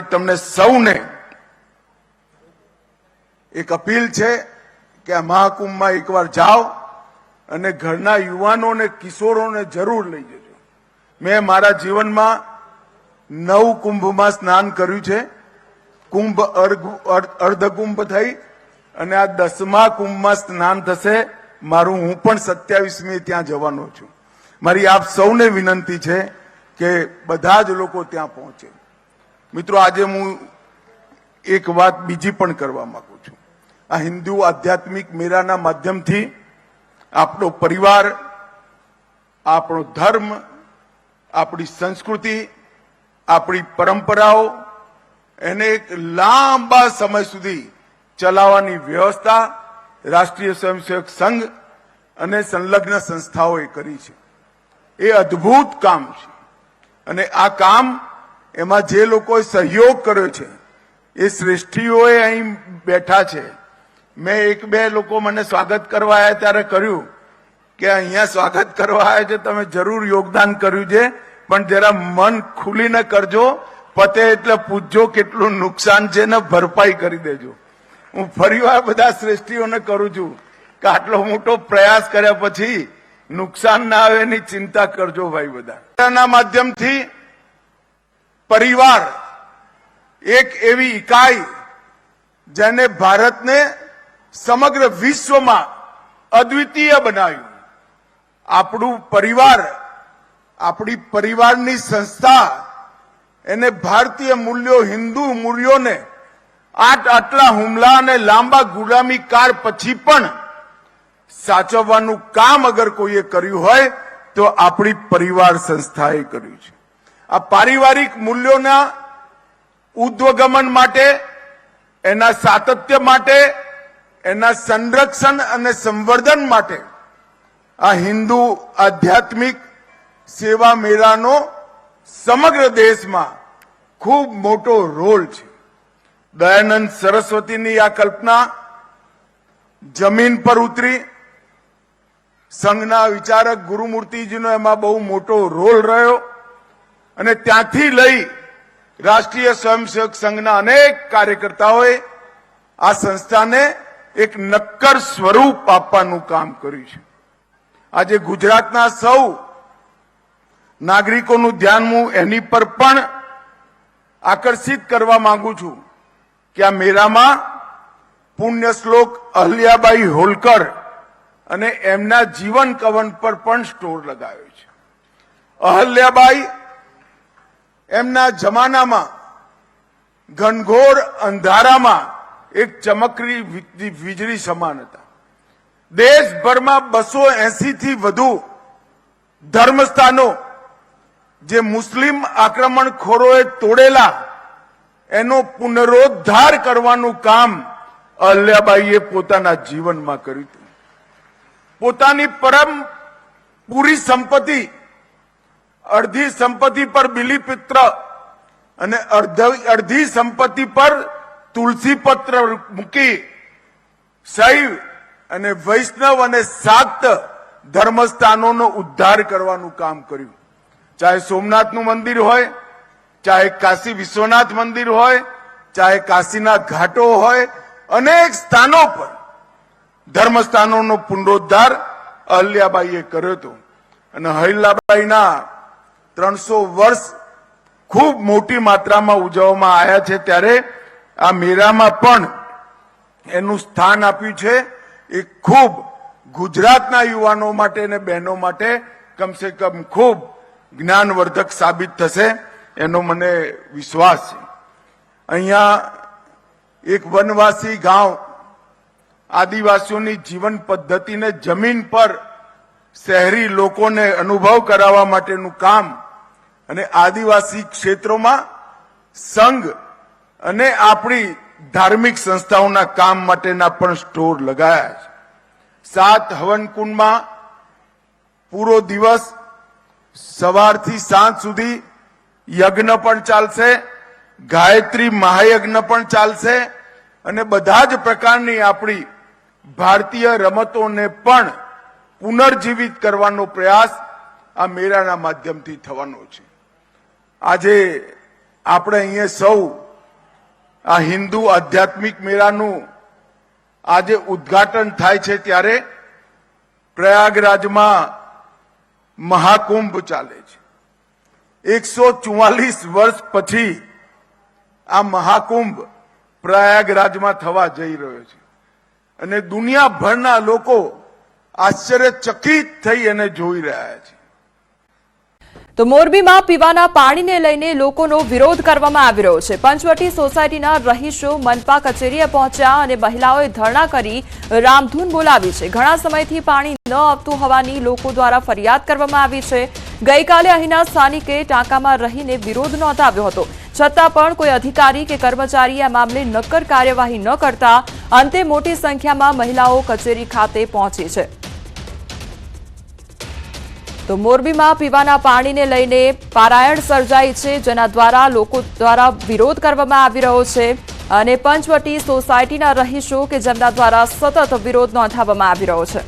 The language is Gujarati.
તમને સૌને એક અપીલ છે કે આ મહાકુંભમાં એકવાર જાઓ અને ઘરના યુવાનો અને કિશોરોને જરૂર લઈ જજો. મેં મારા જીવનમાં નવ કુંભમાં સ્નાન કર્યું છે. કુંભ અર્ધ- અર્ધ- અર્ધકુંભ થઈ અને આ દસમા કુંભમાં સ્નાન થશે. મારું હું પણ સત્યાવીસમી ત્યાં જવાનો છું. મારી આપ સૌને વિનંતી છે કે બધા જ લોકો ત્યાં પહોંચે. મિત્રો, આજે હું એક વાત બીજી પણ કરવા માંગુ છું. આ હિન્દુ આધ્યાત્મિક મેળાના માધ્યમથી આપણો પરિવાર, આપણો ધર્મ, આપણી સંસ્કૃતિ, આપણી પરંપરાઓ, એને એક લાંબા સમય સુધી ચલાવવાની વ્યવસ્થા રાષ્ટ્રીય સ્વયંસેવક સંઘ અને સંલગ્ન સંસ્થાઓએ કરી છે. એ અદ્ભુત કામ છે. અને આ કામ એમાં જે લોકોએ સહયોગ કર્યો છે, એ શ્રેષ્ઠીઓએ અહીં બેઠા છે. મેં એક બે લોકો મને સ્વાગત કરવા આવ્યા ત્યારે કર્યું કે અહીંયા સ્વાગત કરવા આવ્યા છે, તમે જરૂર યોગદાન કર્યું છે, પણ જરા મન ખુલીને કરજો, પતે એટલે પૂછજો કેટલું નુકસાન છે ને ભરપાઈ કરી દેજો. હું ફરીવાર બધા શ્રેષ્ઠીઓને કરું છું કે આટલો મોટો પ્રયાસ કર્યા પછી નુકસાન ના આવે એની ચિંતા કરજો ભાઈ બધા. માધ્યમથી પરિવાર, એક એવી ઇકાઈ જેને ભારતને સમગ્ર વિશ્વમાં અદ્વિતીય બનાવ્યું. આપણું પરિવાર, આપણી પરિવારની સંસ્થા, એને ભારતીય મૂલ્યો, હિન્દુ મૂલ્યોને આટ આટલા હુમલા અને લાંબા ગુલામી કાળ પછી પણ સાચવવાનું કામ અગર કોઈએ કર્યું હોય, તો આપણી પરિવાર સંસ્થાએ કર્યું છે. આ પારિવારિક મૂલ્યોના ઉદ્વગમન માટે, એના સાતત્ય માટે, એના સંરક્ષણ અને સંવર્ધન માટે આ હિન્દુ આધ્યાત્મિક સેવા મેળાનો સમગ્ર દેશમાં ખૂબ મોટો રોલ છે. દયાનંદ સરસ્વતીની આ કલ્પના જમીન પર ઉતરી, સંઘના વિચારક ગુરુમૂર્તિજીનો એમાં બહુ મોટો રોલ રહ્યો. અને ત્યાંથી લઈ રાષ્ટ્રીય સ્વયંસેવક સંઘના અનેક કાર્યકર્તાઓએ આ સંસ્થાને એક નક્કર સ્વરૂપ આપવાનું કામ કર્યું છે. આજે ગુજરાતના સૌ નાગરિકોનું ધ્યાન હું એની પર પણ આકર્ષિત કરવા માંગુ છું કે આ મેળામાં પુણ્ય શ્લોક અહલ્યાબાઈ હોલકર અને એમના જીવન કવન પર પણ સ્ટોર લગાવ્યો છે. અહલ્યાબાઈ એમના જમાનામાં, ઘનઘોર અંધારામાં એક ચમકરી વીજળી સમાન હતા. દેશભરમાં બસો એસીથી વધુ ધર્મસ્થાનો જે મુસ્લિમ આક્રમણખોરોએ તોડેલા, એનો પુનરોદ્ધાર કરવાનું કામ અહલ્યાબાઈએ પોતાના જીવનમાં કર્યું હતું. પોતાની પરમ પૂરી સંપત્તિ અડધી સંપત્તિ પર બિલીપિત્ર અને અડધ- સંપત્તિ પર તુલસી પત્ર મૂકી શૈવ અને વૈષ્ણવ અને સાત ધર્મસ્થાનોનો ઉદ્ધાર કરવાનું કામ કર્યું. ચાહે સોમનાથનું મંદિર હોય, ચાહે કાશી વિશ્વનાથ મંદિર હોય, ચાહે કાશીના ઘાટો હોય, અનેક સ્થાનો પર ધર્મસ્થાનોનો પુનરોદ્ધાર અહલ્યાબાઈએ કર્યો હતો. અને અહલ્યાબાઈના ત્રણસો વર્ષ ખૂબ મોટી માત્રામાં ઉજવવામાં આવ્યા છે ત્યારે આ મેળામાં પણ એનું સ્થાન આપ્યું છે. એ ખૂબ ગુજરાતના યુવાનો માટે અને બહેનો માટે કમસે કમ ખૂબ જ્ઞાનવર્ધક સાબિત થશે એનો મને વિશ્વાસ છે. અહીંયા એક વનવાસી ગાંવ આદિવાસીઓની જીવન પદ્ધતિને જમીન પર શહેરી લોકોને અનુભવ કરાવવા માટેનું કામ અને આદિવાસી ક્ષેત્રોમાં સંઘ અને આપણી ધાર્મિક સંસ્થાઓના કામ માટેના પણ સ્ટોર લગાયા છે. સાત હવનકુંડમાં પૂરો દિવસ સવારથી સાંજ સુધી યજ્ઞ પણ ચાલશે, ગાયત્રી મહાયજ્ઞ પણ ચાલશે અને બધા જ પ્રકારની આપણી ભારતીય રમતોને પણ પુનર્જીવિત કરવાનો પ્રયાસ આ મેળાના માધ્યમથી થવાનો છે. આજે આપણે અહીંયા સૌ આ હિન્દુ આધ્યાત્મિક મેળાનું આજે ઉદ્ઘાટન થાય છે ત્યારે પ્રયાગરાજમાં મહાકુંભ ચાલે છે. એકસો ચુમ્માલીસ વર્ષ પછી આ મહાકુંભ પ્રયાગરાજમાં થવા જઈ રહ્યો છે. અને દુનિયાભરના લોકો આશ્ચર્યચકિત થઈ અને જોઈ રહ્યા છે. તો મોરબીમાં પીવાના પાણીને લઈને લોકોનો વિરોધ કરવામાં આવી રહ્યો છે. પંચવટી સોસાયટીના રહીશો મનપા કચેરીએ પહોંચ્યા અને મહિલાઓએ ધરણા કરી રામધૂન બોલાવી છે. ઘણા સમયથી પાણી ન આપતું હોવાની લોકો દ્વારા ફરિયાદ કરવામાં આવી છે. ગઈકાલે અહીંના સ્થાનિકે ટાંકામાં રહીને વિરોધ નોંધાવ્યો હતો. છતાં પણ કોઈ અધિકારી કે કર્મચારી આ મામલે નક્કર કાર્યવાહી ન કરતા અંતે મોટી સંખ્યામાં મહિલાઓ કચેરી ખાતે પહોંચી છે. તો મોરબીમાં પીવાના પાણીને લઈને પારાયણ સર્જાઈ છે, જેના દ્વારા લોકો દ્વારા વિરોધ કરવામાં આવી રહ્યો છે અને પંચવટી સોસાયટીના રહીશો કે જેમના દ્વારા સતત વિરોધ નોંધાવવામાં આવી રહ્યો છે.